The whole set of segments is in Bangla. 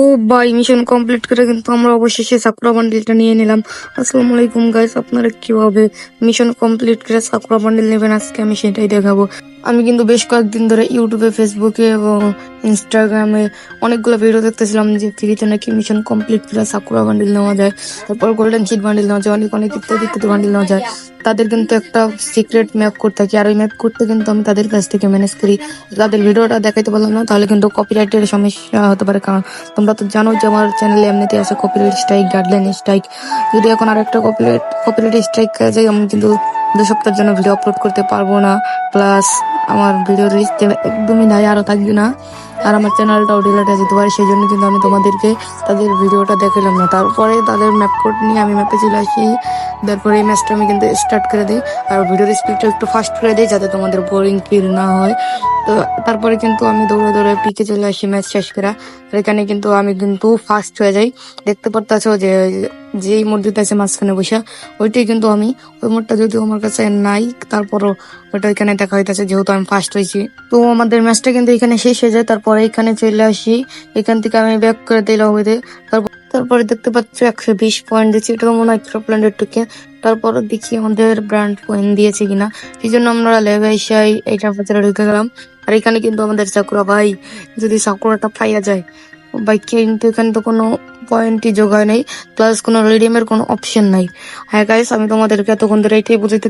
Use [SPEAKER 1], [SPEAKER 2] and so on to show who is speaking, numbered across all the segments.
[SPEAKER 1] ও বাই মিশন কমপ্লিট করে কিন্তু আমরা অবশেষে সাকুরা বান্ডিলটা নিয়ে নিলাম। আসসালামু আলাইকুম গাইস আপনারা কীভাবে মিশন কমপ্লিট করে সাকুরা বান্ডিল নেবেন? আজকে আমি সেটাই দেখাবো। আমি কিন্তু বেশ কয়েকদিন ধরে ইউটিউবে, ফেসবুকে এবং ইনস্টাগ্রামে অনেকগুলো ভিডিও দেখতেছিলাম যে ফ্রিতে নাকি মিশন কমপ্লিট করে সাকুরা বান্ডিল নেওয়া যায়, তারপর গোল্ডেন শিট বান্ডিল নেওয়া যায়, অনেক অনেক ইত্যাদি ইত্যাদি বান্ডিল নেওয়া যায়। তাদের কিন্তু একটা সিক্রেট ম্যাপ করতে থাকি আর ওই ম্যাপ করতে কিন্তু আমি তাদের কাছ থেকে ম্যানেজ করি। তাদের ভিডিওটা দেখাইতে পারলাম না, তাহলে কিন্তু কপিরাইটের সমস্যা হতে পারে, কারণ তোমরা তো জানো যে আমার চ্যানেলে এমনিতে আছে কপিরাইট স্ট্রাইক গাইডলাইন স্ট্রাইক যদি এখন আর একটা কপিরাইট কপিরাইট স্ট্রাইক যায় আমি কিন্তু দু সপ্তাহের জন্য ভিডিও আপলোড করতে পারব না। প্লাস আমার ভিডিও রিচ একদমই নাই আরও থাকবে না। আর আমার চ্যানেলটাও ডিলেট হয়ে যেতে পারে সেই জন্য কিন্তু আমি তোমাদেরকে তাদের ভিডিওটা দেখালাম না। তারপরে তাদের ম্যাপ কোড নিয়ে আমি ম্যাপে চলে আসি। তারপরে এই ম্যাচটা আমি কিন্তু স্টার্ট করে দিই। আর ভিডিওর স্পিডটা একটু ফাস্ট করে দিই, যাতে তোমাদের বোরিং ফিল না হয়। তো তারপরে কিন্তু আমি দৌড়ে দৌড়ে পিকে চলে আসি ম্যাচ শেষ করা। আর এখানে কিন্তু আমি কিন্তু ফার্স্ট হয়ে যাই। দেখতে পারতেছো যে যেই মসজিদ আছে মাঝখানে বসে, ওইটাই কিন্তু আমি। ওই মোড়টা যদিও আমার কাছে নাই, তারপরও ওইটা এখানে দেখা হইতেছে, যেহেতু আমি ফার্স্ট হয়েছি তো আমাদের ম্যাচটা কিন্তু এখানে শেষ হয়ে যায়, তারপরে এখানে চলে আসি। এখান থেকে আমি ব্যাক করে দিই লবিতে তারপর তারপরে দেখতে পাচ্ছ একশো বিশ পয়েন্ট দিচ্ছি এটা মনে হয় প্ল্যান্ডের টুকে তারপরে দেখি আমাদের ব্র্যান্ড পয়েন্ট দিয়েছে কিনা। সেই জন্য আমরা এসাই এইটা বাজারে ঢুকে গেলাম। আর এখানে কিন্তু আমাদের চাকুরা ভাই, যদি চাকুরাটা পাইয়া যায় ভাই কিন্তু এখানে তো কোনো পয়েন্টই যোগায় নেই প্লাস কোনো রিডিমের কোনো অপশন নাই হ্যাঁ গাইস আমি তোমাদেরকে এতক্ষণ ধরে এটাই বুঝাইতে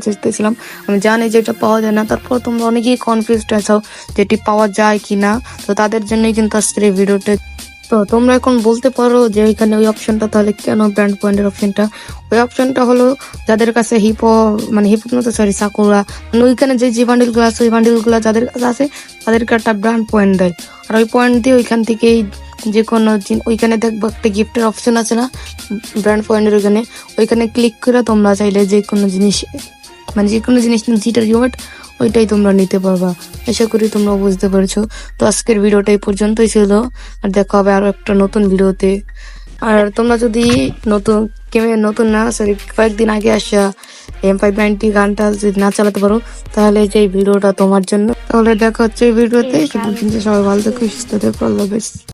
[SPEAKER 1] আমি জানি যে এটা পাওয়া যায় না, তারপর তোমরা অনেকেই কনফিউজড আছো যে এটি পাওয়া যায় কি না তো তাদের জন্যই কিন্তু আজকের এই ভিডিওটা। তো তোমরা এখন বলতে পারো যে এখানে ওই অপশনটা তাহলে কেন ব্র্যান্ড পয়েন্টের অপশনটা ওই অপশনটা হলো যাদের কাছে হিপো মানে হিপ মতো সরি সাকুরা মানে ওইখানে যে যে বান্ডিলগুলো আছে, ওই বান্ডিলগুলো যাদের কাছে আছে, তাদেরকে একটা ব্র্যান্ড পয়েন্ট দেয়। আর ওই পয়েন্ট দিয়ে ওইখান থেকেই যে কোনো ওইখানে দেখব একটা গিফটের অপশন আছে না ব্র্যান্ড পয়েন্টের ওইখানে। ওইখানে ক্লিক করে তোমরা চাইলে যে কোনো জিনিস মানে যে কোনো জিনিস যেটা রিওয়ার্ড ওইটাই তোমরা নিতে পারবা। আশা করি তোমরা বুঝতে পেরেছ। তো আজকের ভিডিওটা এই পর্যন্তই ছিল। আর দেখা হবে আরও একটা নতুন ভিডিওতে। আর তোমরা যদি নতুন, গেমে নতুন না সরি কয়েকদিন আগে আসা এম ফাইভ নাইনটি গানটা যদি না চালাতে পারো, তাহলে যে ভিডিওটা তোমার জন্য, তাহলে দেখা হচ্ছে এই ভিডিওতে। সবাই ভালো থেকো, সুস্থ থেকো, আল্লাহ।